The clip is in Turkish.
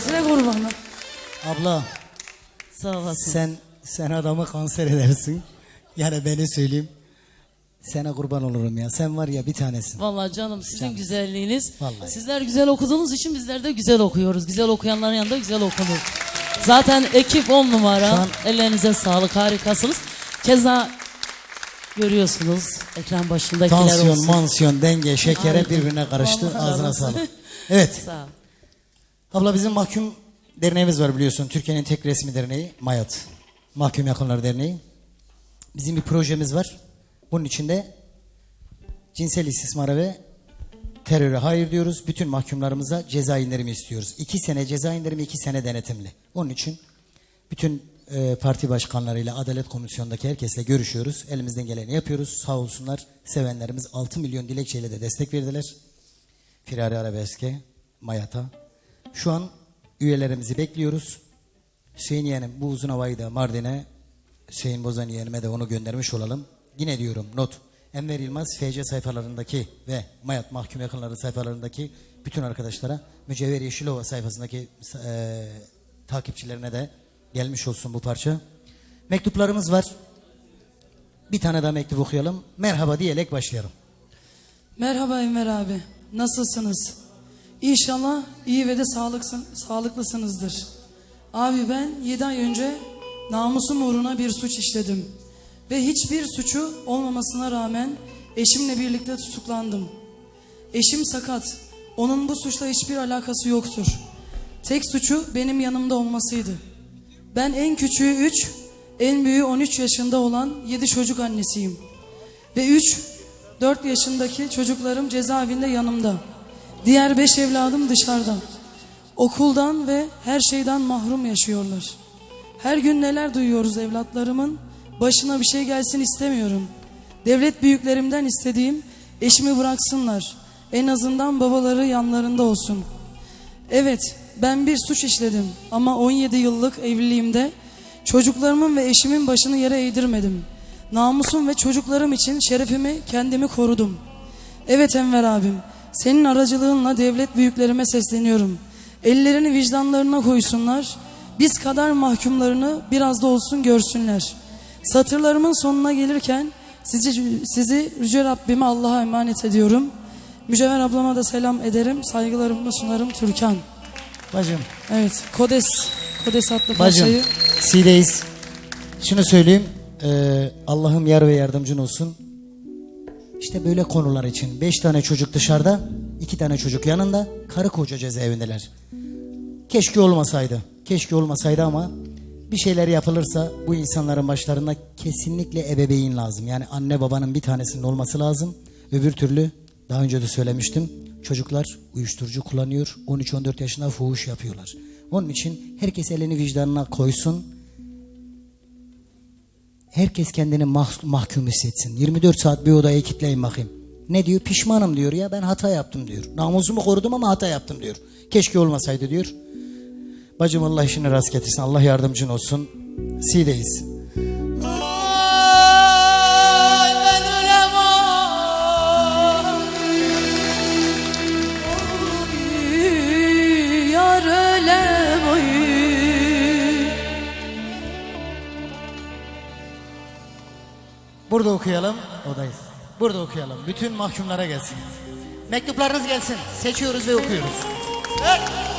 Sesine kurban. Abla Sağ olasın. sen sen adamı kanser edersin. Yani beni söyleyeyim. Sana kurban olurum ya. Sen var ya bir tanesin. Vallahi canım sizin güzelliğiniz. Vallahi. Sizler güzel okuduğunuz için bizler de güzel okuyoruz. Güzel okuyanların yanında güzel okunur. Zaten ekip on numara. Şu an- Ellerinize sağlık harikasınız. Keza görüyorsunuz ekran başındakiler Tansiyon, olsun. mansiyon, denge, şeker hep Aynen. birbirine karıştı. Vallahi Ağzına sağlık. Evet. Sağ ol. Abla bizim mahkum derneğimiz var biliyorsun. Türkiye'nin tek resmi derneği Mayat. Mahkum Yakınları Derneği. Bizim bir projemiz var. Bunun içinde cinsel istismara ve teröre hayır diyoruz. Bütün mahkumlarımıza ceza indirimi istiyoruz. İki sene ceza indirimi, iki sene denetimli. Onun için bütün e, parti başkanlarıyla, Adalet Komisyonu'ndaki herkesle görüşüyoruz. Elimizden geleni yapıyoruz. Sağ olsunlar sevenlerimiz 6 milyon dilekçeyle de destek verdiler. Firari Arabeske, Mayat'a. Şu an üyelerimizi bekliyoruz. Hüseyin yeğenim bu uzun havayı da Mardin'e, Hüseyin Bozan yeğenime de onu göndermiş olalım. Yine diyorum not. Enver Yılmaz FC sayfalarındaki ve Mayat Mahkum Yakınları sayfalarındaki bütün arkadaşlara Mücevher Yeşilova sayfasındaki e, takipçilerine de gelmiş olsun bu parça. Mektuplarımız var. Bir tane daha mektup okuyalım. Merhaba diyerek başlayalım. Merhaba Enver abi. Nasılsınız? İnşallah iyi ve de sağlıksın, sağlıklısınızdır. Abi ben 7 ay önce namusum uğruna bir suç işledim. Ve hiçbir suçu olmamasına rağmen eşimle birlikte tutuklandım. Eşim sakat. Onun bu suçla hiçbir alakası yoktur. Tek suçu benim yanımda olmasıydı. Ben en küçüğü 3, en büyüğü 13 yaşında olan 7 çocuk annesiyim. Ve 3, 4 yaşındaki çocuklarım cezaevinde yanımda. Diğer 5 evladım dışarıda. Okuldan ve her şeyden mahrum yaşıyorlar. Her gün neler duyuyoruz evlatlarımın. Başına bir şey gelsin istemiyorum. Devlet büyüklerimden istediğim eşimi bıraksınlar. En azından babaları yanlarında olsun. Evet, ben bir suç işledim ama 17 yıllık evliliğimde çocuklarımın ve eşimin başını yere eğdirmedim. Namusum ve çocuklarım için şerefimi kendimi korudum. Evet Enver abim, senin aracılığınla devlet büyüklerime sesleniyorum. Ellerini vicdanlarına koysunlar. Biz kadar mahkumlarını biraz da olsun görsünler. Satırlarımın sonuna gelirken sizi, sizi Yüce Rabbime Allah'a emanet ediyorum. Mücevher ablama da selam ederim. Saygılarımı sunarım Türkan. Bacım Evet, Kodes. Kodes adlı Bacım, parçayı. C'deyiz. Şunu söyleyeyim. eee, Allah'ım yar ve yardımcın olsun. İşte böyle konular için. Beş tane çocuk dışarıda, iki tane çocuk yanında, karı koca cezaevindeler. Keşke olmasaydı. Keşke olmasaydı ama bir şeyler yapılırsa bu insanların başlarında kesinlikle ebeveyn lazım. Yani anne babanın bir tanesinin olması lazım. Öbür türlü daha önce de söylemiştim. Çocuklar uyuşturucu kullanıyor. 13-14 yaşında fuhuş yapıyorlar. Onun için herkes elini vicdanına koysun. Herkes kendini mah- mahkum hissetsin. 24 saat bir odaya kilitleyin bakayım. Ne diyor? Pişmanım diyor ya ben hata yaptım diyor. Namusumu korudum ama hata yaptım diyor. Keşke olmasaydı diyor. Bacım Allah işini rast getirsin. Allah yardımcın olsun. Si'deyiz. Burada okuyalım. Odayız. Burada okuyalım. Bütün mahkumlara gelsin. Mektuplarınız gelsin. Seçiyoruz ve okuyoruz. Evet.